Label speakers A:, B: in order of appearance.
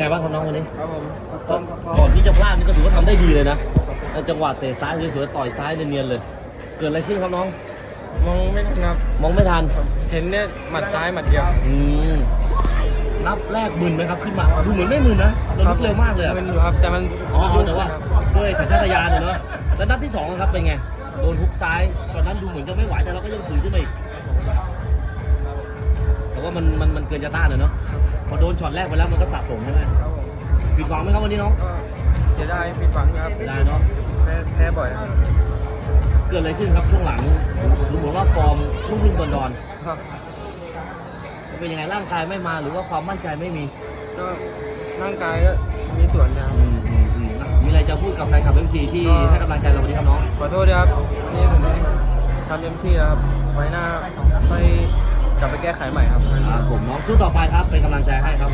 A: ไงบ้างครับน้องวันนี้
B: ครับผม
A: ก็ก่อนที่จะพลาดนี่ก็ถือว่าทำได้ดีเลยนะแล้วจังหวะเตะซ้ายสวยๆต่อยซ้ายเนียนๆเลย เกิดอะไรขึ้นครับน้อง
B: มองไม่ทันครับ
A: มองไม่ทัน
B: เห็นเนี่ยหมัดซ้ายหมัดเดียว
A: อืมนับแรกมึนไหมครับขึ้นมาดูเหมือนไม่มึนนะเราลุกเร็วมากเลยอะ
B: มันอยู่ครับแต่มัน
A: อ๋อแต่ว่าด้วยสัญชาตญาณเนี่ยเนาะแล้วนัดที่สองอะครับเป็นไงโดนทุกซ้ายตอนนั้นดูเหมือนจะไม่ไหวแต่เราก็ยังฝืนขึ้นมาอีกแต่ ว่ามันมันมันเกินจะต้านเลยเนาะพอโดนช็อตแรกไปแล้วมันก็สะสมใช่ไหม
B: ครับผม
A: ผิดหวังไหมครับวันนี้น้อง
B: ก็เสียดายผิดหวังครับ
A: เสียดายเนอะ
B: แพ้แพ้บ่อยครับ
A: เกิดอะไรขึ้นครับช่วงหลังดูเหมือนว่าฟอร์มรุ่งรุ่งดอนดอน
B: ครับ
A: ๆเป็นยังไงร่างกายไม่มาหรือว่าความมั่นใจไม่มี
B: ก็ร่างกายก็มีส่วนนะครับ
A: อืมอืมอืมอะมีอะไรจะพูดกับแฟนคลับเอ็มซีที่
B: ก็
A: ให้กำลังใจเราวันนี้ครับน้อง
B: ขอโทษด้วยครับนี่ผมทำเต็มที่แล้วครับไว้หน้าค่อยก ลับไปแก้ไขใหม่ครับ
A: ครับผมน้องสู้ต่อไปครับเป็นกำลังใจให้ครับ